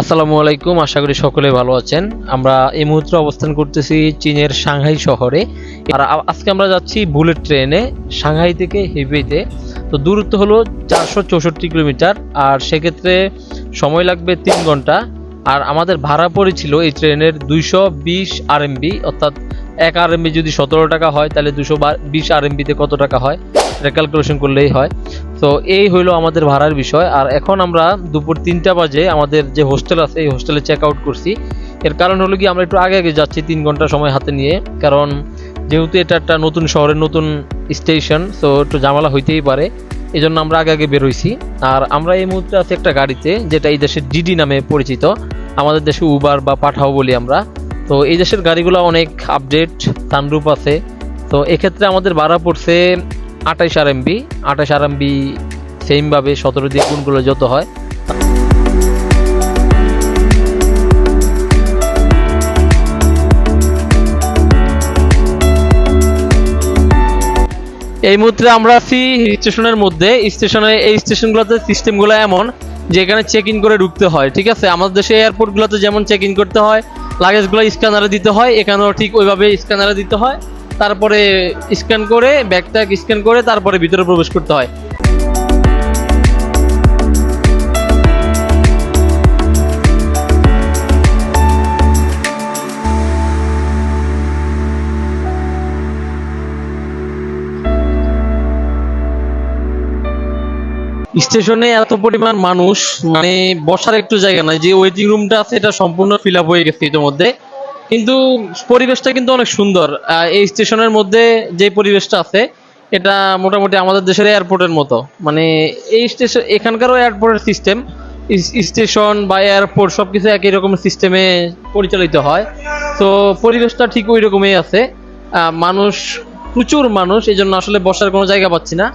আসসালামু আলাইকুম, আশা করি সকলে ভালো আছেন। আমরা এই মুহূর্তে অবস্থান করতেছি চীনের সাংহাই শহরে। আর আজকে আমরা যাচ্ছি বুলেট ট্রেনে, সাংহাই থেকে হেবেইতে তো দূরত্ব হলো চারশো চৌষট্টি কিলোমিটার, আর সেক্ষেত্রে সময় লাগবে তিন ঘণ্টা। আর আমাদের ভাড়া পড়েছিল এই ট্রেনের দুইশো বিশ আরএমবি, অর্থাৎ এক আরএমবি যদি সতেরো টাকা হয়, তাহলে দুশো বিশ আরএমবিতে কত টাকা হয়? এটা ক্যালকুলেশন করলেই হয়। তো এই হইল আমাদের ভাড়ার বিষয়। আর এখন আমরা দুপুর তিনটা বাজে আমাদের যে হোস্টেল আছে, এই হোস্টেলে চেক আউট করছি। এর কারণ হলো কি, আমরা একটু আগে আগে যাচ্ছি তিন ঘণ্টা সময় হাতে নিয়ে। কারণ যেহেতু এটা একটা নতুন শহরের নতুন স্টেশন তো একটু ঝামেলা হইতেই পারে। এই জন্য আমরা আগে আগে বেরোইছি। আর আমরা এই মুহূর্তে আছি একটা গাড়িতে, যেটা এই দেশের ডিডি নামে পরিচিত। আমাদের দেশে উবার বা পাঠাও বলি আমরা। তো এই দেশের গাড়িগুলো অনেক আপডেট সানরূপ আছে। তো এক্ষেত্রে আমাদের ভাড়া পড়ছে আঠাইশ আর এমবি আঠাইশ আর এমবি সেমভাবে সতেরো দিয়ে গুণগুলো যত হয়। এই মুহূর্তে আমরা আছি স্টেশনের মধ্যে। স্টেশনে এই স্টেশনগুলোতে সিস্টেমগুলো এমন যে এখানে চেক ইন করে ঢুকতে হয়, ঠিক আছে? আমাদের দেশে এয়ারপোর্টগুলোতে যেমন চেক ইন করতে হয় লাগেজগুলো স্ক্যানারে দিতে হয়, এখানেও ঠিক ওইভাবে স্ক্যানারে দিতে হয়। তারপরে স্ক্যান করে ব্যাগটা স্ক্যান করে তারপরে ভিতরে প্রবেশ করতে হয়। স্টেশনে এত পরিমাণ মানুষ মানে বসার একটু জায়গা নাই, যে ওয়েটিং রুমটা আছে, এটা সম্পূর্ণ ফিল আপ হয়ে গেছে ইতিমধ্যে। কিন্তু পরিবেশটা কিন্তু অনেক সুন্দর। এই স্টেশনের মধ্যে যে পরিবেশটা আছে, এটা মোটামুটি আমাদের দেশের এয়ারপোর্টের মতো। মানে এই স্টেশন এখানকারও এয়ারপোর্টের সিস্টেম স্টেশন বা এয়ারপোর্ট সবকিছু একই রকমের সিস্টেমে পরিচালিত হয়। তো পরিবেশটা ঠিক ওই রকমই আছে। মানুষ, প্রচুর মানুষ এই জন্য আসলে বসার কোনো জায়গা পাচ্ছি না।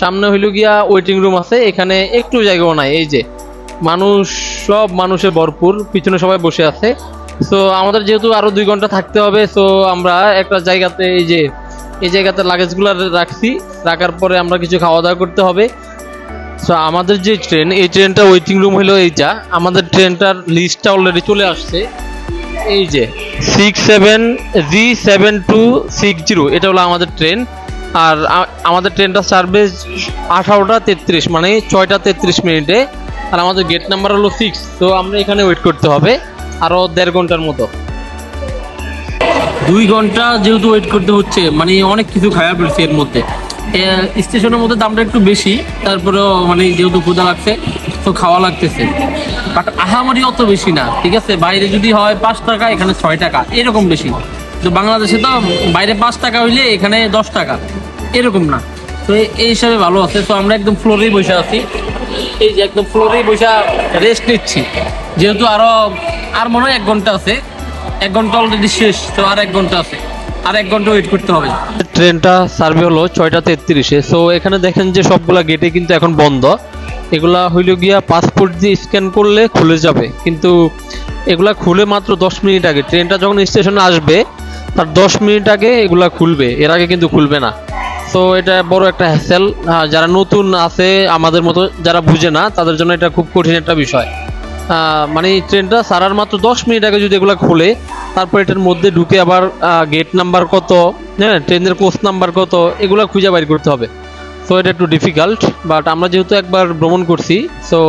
সামনে হইল গিয়া ওয়েটিং রুম আছে, এখানে একটু জায়গাও নাই, এই যে। মানুষ, সব মানুষে ভরপুর, পিছনে সবাই বসে আছে। তো আমাদের যেহেতু আরও দুই ঘণ্টা থাকতে হবে তো আমরা একটা জায়গাতে এই যে, এই জায়গাতে লাগেজগুলো রাখছি, রাখার পরে আমরা কিছু খাওয়া দাওয়া করতে হবে। তো আমাদের যে ট্রেন এই ট্রেনটা ওয়েটিং রুম হলো এইটা। আমাদের ট্রেনটার লিস্টটা অলরেডি চলে আসছে। এই যে six seven G seven two six zero এটা হলো আমাদের ট্রেন আর আমাদের ট্রেনটা সার্ভিস আঠারোটা তেত্রিশ মানে ছয়টা তেত্রিশ মিনিটে। আর আমাদের গেট নাম্বার হলো সিক্স তো আমরা এখানে ওয়েট করতে হবে। আরও দেড় ঘণ্টার মতো। দুই ঘণ্টা যেহেতু ওয়েট করতে হচ্ছে মানে অনেক কিছু খাওয়া পড়ছে এর মধ্যে। স্টেশনের মধ্যে দামটা একটু বেশি, তারপরেও মানে যেহেতু ক্ষুদা লাগছে, তো খাওয়া লাগতেছে। বাট আহামারি অত বেশি না, ঠিক আছে? বাইরে যদি হয় পাঁচ টাকা, এখানে ছয় টাকা, এরকম বেশি। তো বাংলাদেশে তো বাইরে পাঁচ টাকা হইলে এখানে দশ টাকা, এরকম না। তো এই হিসাবে ভালো আছে। তো আমরা একদম ফ্লোরেই বসে আছি। এই যে একদম ফ্লোরেই বসে রেস্ট নিচ্ছি। যেহেতু আরও, আর মনে হয় এক ঘণ্টা আছে। এক ঘণ্টা অলরেডি শেষ, তো আর এক ঘণ্টা আছে। আর এক ঘণ্টা ওয়েট করতে হবে। ট্রেনটা সার্ভে হলো ছয়টা তেত্রিশে। সো এখানে দেখেন যে সবগুলা গেটে কিন্তু এখন বন্ধ। এগুলা হইল গিয়া পাসপোর্ট দিয়ে স্ক্যান করলে খুলে যাবে। কিন্তু এগুলা খুলে মাত্র দশ মিনিট আগে। ট্রেনটা যখন স্টেশনে আসবে, তার দশ মিনিট আগে এগুলা খুলবে। এর আগে কিন্তু খুলবে না। তো এটা বড় একটা হ্যাসেল যারা নতুন আছে আমাদের মতো যারা বুঝে না, তাদের জন্য এটা খুব কঠিন একটা বিষয়। মানে ট্রেনটা সারার মাত্র দশ মিনিট আগে যদি এগুলো খোলে, তারপর এটার মধ্যে ঢুকে আবার গেট নাম্বার কত হ্যাঁ ট্রেনের কোচ নাম্বার কত, এগুলো খুঁজে বাইর করতে হবে। তো এটা একটু ডিফিকাল্ট বাট আমরা যেহেতু একবার ভ্রমণ করছি তো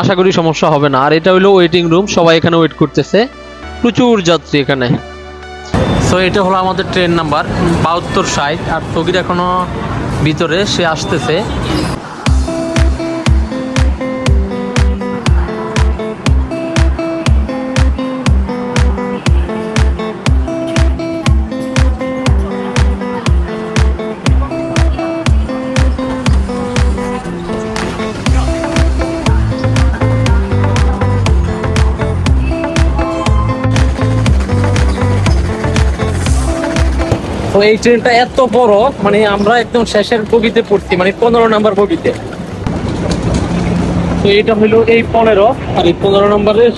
আশা করি সমস্যা হবে না। আর এটা হলো ওয়েটিং রুম সবাই এখানে ওয়েট করতেছে। প্রচুর যাত্রী এখানে। সো এটা হলো আমাদের ট্রেন নাম্বার বাহাত্তর ষাট। আর ফকির এখনও ভিতরে সে আসতেছে। এই ট্রেনটা এত বড় মানে আমরা একদম শেষের বগিতে পড়ছি মানে পনেরো নাম্বার বগিতে। তো এটা হইল এই পনেরো, আর এই পনেরো নম্বরের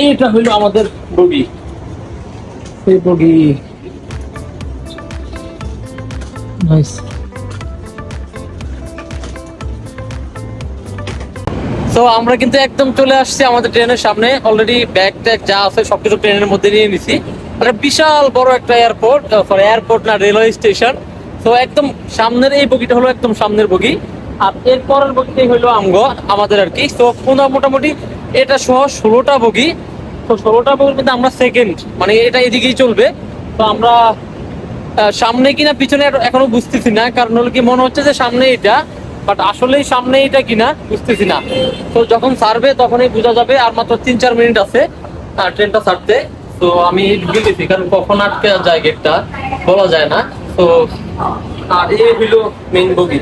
এইটা হইল আমাদের বগি। এই বগি। তো আমরা কিন্তু একদম চলে আসছি আমাদের ট্রেনের সামনে। অলরেডি ব্যাগ ট্যাগ যা আছে সবকিছু ট্রেনের মধ্যে নিয়ে নিছি। একটা বিশাল বড় একটা এয়ারপোর্ট সরি এয়ারপোর্ট না রেলওয়ে স্টেশন তো একদম সামনের এই বগিটা হলো একদম সামনের বগি। আর এর পরের বগিটাই হলো আমগো, আমাদের আর কি। তো পুনঃ মোটামুটি এটা সহ ষোলোটা বগি। তো ষোলোটা বগির মধ্যে আমরা সেকেন্ড মানে এটা এদিকেই চলবে। তো আমরা সামনে কিনা পিছনে এখনও বুঝতেছি না। কারণ হলো কি, মনে হচ্ছে যে সামনে এটা বাট আসলেই সামনে এটা কিনা বুঝতেছি না। তো যখন ছাড়বে তখনই বোঝা যাবে। আর মাত্র তিন চার মিনিট আছে ট্রেনটা ছাড়তে। তো আমি গেছি কারণ কখন আটকে যায় গেটটা বলা যায় না। তো, আর এই হইল মেইন বগি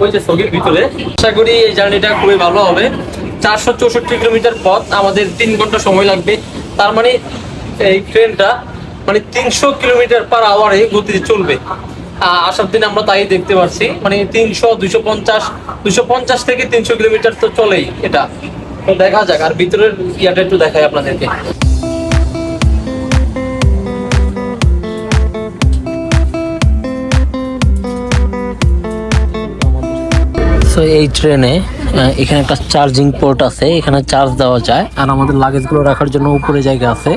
ওই যে সগির ভিতরে। আশা করি এই জার্নিটা খুবই ভালো হবে। চারশো চৌষট্টি কিলোমিটার পথ, আমাদের তিন ঘণ্টা সময় লাগবে। তার মানে এই ট্রেনটা মানে তিনশো কিলোমিটার পার আওয়ারে গতিতে চলবে। আসার দিন আমরা তাই দেখতে পাচ্ছি মানে তিনশো, দুইশো পঞ্চাশ দুইশো পঞ্চাশ থেকে তিনশো কিলোমিটার তো চলেই এটা। তো দেখা যাক, আর ভিতরের ইয়াটা একটু দেখাই আপনাদেরকে। সো এই ট্রেনে এখানে একটা চার্জিং পোর্ট আছে, এখানে চার্জ দেওয়া যায়। আর আমাদের লাগেজগুলো রাখার জন্য উপরে জায়গা আছে।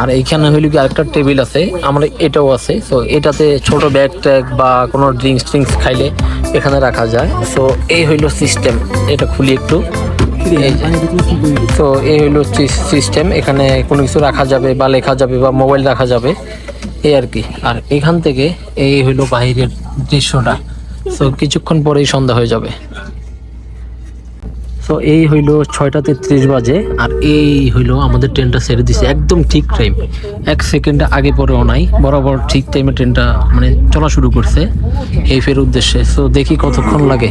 আর এইখানে হইল কি আরেকটা টেবিল আছে আমরা এটাও আছে। সো এটাতে ছোট ব্যাগ ট্যাগ বা কোনো ড্রিঙ্কস ট্রিঙ্কস খাইলে এখানে রাখা যায়। সো এই হইল সিস্টেম এটা খুলি একটু। তো এই হইল সিস্টেম এখানে কোনো কিছু রাখা যাবে বা লেখা যাবে বা মোবাইল রাখা যাবে। এই আর কি। আর এখান থেকে এই হইল বাহিরের দৃশ্যটা। সো কিছুক্ষণ পরেই সন্ধ্যা হয়ে যাবে। সো এই হইল ছয়টা তেত্রিশ বাজে, আর এই হইল আমাদের ট্রেনটা ছেড়ে দিছে একদম ঠিক টাইম এক সেকেন্ড আগে পরেও নাই, বরাবর ঠিক টাইমে ট্রেনটা মানে চলা শুরু করছে, এই ফের উদ্দেশ্যে। সো দেখি কতক্ষণ লাগে।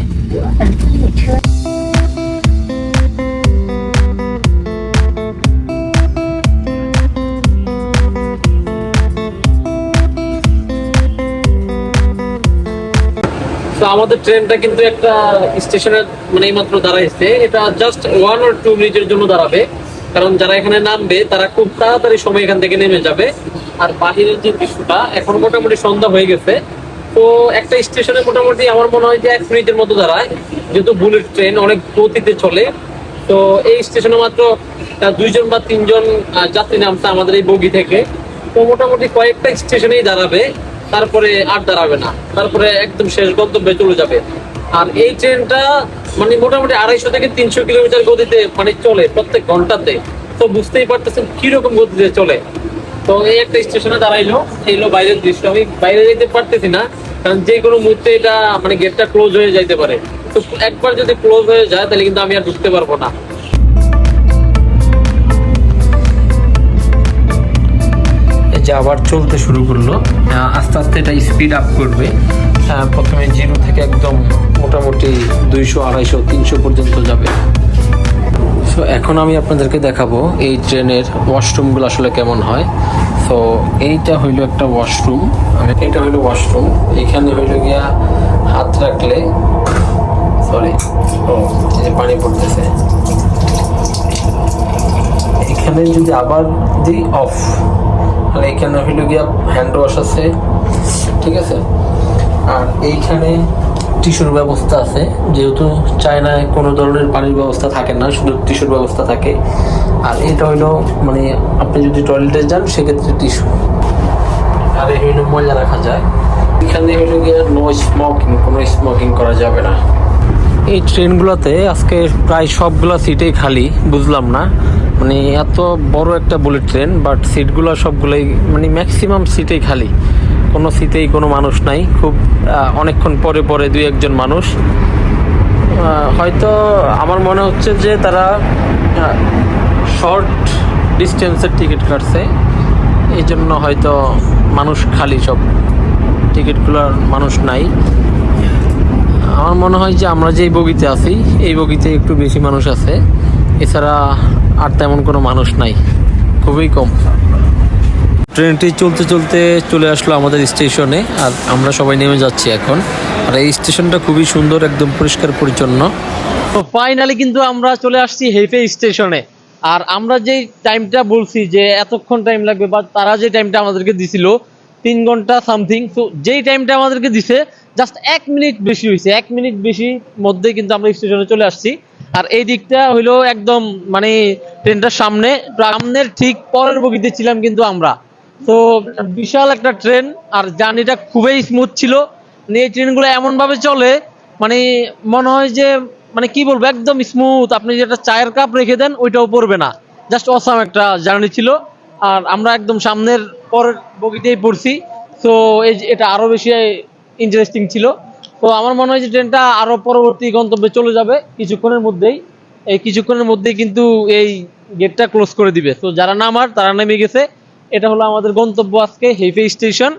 আমাদের ট্রেনটা কিন্তু একটা স্টেশনে মানে এইমাত্র দাঁড়াইছে। এটা জাস্ট ওয়ান অর টু মিনিটের জন্য দাঁড়াবে। কারণ যারা এখানে নামবে, তারা খুব তাড়াতাড়ি সময় এখান থেকে নেমে যাবে। আর বাহিরের যে দৃশ্যটা, এখন মোটামুটি সন্ধ্যা হয়ে গেছে। তো একটা স্টেশনে মোটামুটি আমার মনে হয় যে এক মিনিটের মতো দাঁড়ায়। যেহেতু বুলেট ট্রেন অনেক গতিতে চলে। তো এই স্টেশনে মাত্র দুইজন বা তিনজন যাত্রী নামছে আমাদের এই বগি থেকে। তো মোটামুটি কয়েকটা স্টেশনেই দাঁড়াবে। তারপরে আর দাঁড়াবে না। তারপরে একদম শেষ গন্তব্যে চলে যাবে। আর এই ট্রেনটা মানে মোটামুটি আড়াইশো থেকে তিনশো কিলোমিটার গতিতে মানে চলে প্রত্যেক ঘন্টাতে। তো বুঝতেই পারতেছেন কীরকম গতিতে চলে। তো এই একটা স্টেশনে দাঁড়াইলো। এই হলো বাইরের দৃশ্য। আমি বাইরে যেতে পারতেছি না, কারণ যে কোনো মুহূর্তে এটা মানে গেটটা ক্লোজ হয়ে যাইতে পারে। তো একবার যদি ক্লোজ হয়ে যায়, তাহলে কিন্তু আমি আর ঢুকতে পারব না। যে আবার চলতে শুরু করল আস্তে আস্তে এটা স্পিড আপ করবে। প্রথমে জিরো থেকে একদম মোটামুটি দুইশো, আড়াইশো, তিনশো পর্যন্ত যাবে। সো এখন আমি আপনাদেরকে দেখাবো এই ট্রেনের ওয়াশরুমগুলো আসলে কেমন হয়। তো এইটা হইল একটা ওয়াশরুম এটা হইল ওয়াশরুম এখানে হইল গিয়া হাত রাখলে সরি যে পানি পড়তেছে। এখানে যদি আবার দিই অফ তাহলে এখানে হইল গিয়া হ্যান্ড ওয়াশ আছে, ঠিক আছে? আর এইখানে টিস্যুর ব্যবস্থা আছে, যেহেতু চায়নায় কোনো ধরনের পানির ব্যবস্থা থাকে না, শুধু টিস্যুর ব্যবস্থা থাকে। আর এটা হইল মানে আপনি যদি টয়লেটে যান, সেক্ষেত্রে টিস্যু আর এই হইল ময়লা রাখা যায়। এখানে হইল গিয়ে নো স্মোকিং কোনো স্মোকিং করা যাবে না। এই ট্রেনগুলোতে আজকে প্রায় সবগুলা সিটেই খালি, বুঝলাম না। মানে এত বড় একটা বুলেট ট্রেন বাট সিটগুলো সবগুলোই মানে ম্যাক্সিমাম সিটেই খালি। কোনো সিটেই কোনো মানুষ নাই, খুব অনেকক্ষণ পরে পরে দুই একজন মানুষ। হয়তো আমার মনে হচ্ছে যে তারা শর্ট ডিস্টেন্সের টিকিট কাটছে। এই জন্য হয়তো মানুষ খালি সব। টিকিটগুলোর মানুষ নাই। আমার মনে হয় যে আমরা যেই বগিতে আছি, এই বগিতে একটু বেশি মানুষ আছে। এছাড়া আর তেমন কোনো মানুষ নাই। খুবই কম। ট্রেনটি চলতে চলতে চলে আসলো আমাদের স্টেশনে, আর আমরা সবাই নেমে যাচ্ছি এখন। আর এই স্টেশনটা খুবই সুন্দর, একদম পরিষ্কার পরিচ্ছন্ন। তো ফাইনালি কিন্তু আমরা চলে আসছি হেফে স্টেশনে। আর আমরা যে টাইমটা বলছি যে এতক্ষণ টাইম লাগবে, বা তারা যে টাইমটা আমাদেরকে দিছিল, তিন ঘণ্টা সামথিং তো যেই টাইমটা আমাদেরকে দিছে জাস্ট এক মিনিট বেশি হয়েছে এক মিনিট বেশি মধ্যে কিন্তু আমরা স্টেশনে চলে আসছি। আর এই দিকটা হইল একদম মানে ট্রেনটার সামনে, সামনের ঠিক পরের বগিতে ছিলাম কিন্তু আমরা। তো বিশাল একটা ট্রেন, আর জার্নিটা খুবই স্মুথ ছিল। মানে এই ট্রেনগুলো এমন ভাবে চলে মানে মনে হয় যে মানে কি বলব, একদম স্মুথ আপনি যেটা চায়ের কাপ রেখে দেন, ওইটাও পড়বে না। জাস্ট অসাম একটা জার্নি ছিল। আর আমরা একদম সামনের পরের বগিতেই পড়ছি। তো এই এটা আরও বেশি ইন্টারেস্টিং ছিল। তো আমার মনে হয় যে ট্রেনটা আরও পরবর্তী গন্তব্যে চলে যাবে কিছুক্ষণের মধ্যেই। এই কিছুক্ষণের মধ্যেই কিন্তু এই গেটটা ক্লোজ করে দিবে। তো যারা নামার তারা নেমে গেছে। এটা হলো আমাদের গন্তব্য আজকে হেফে স্টেশন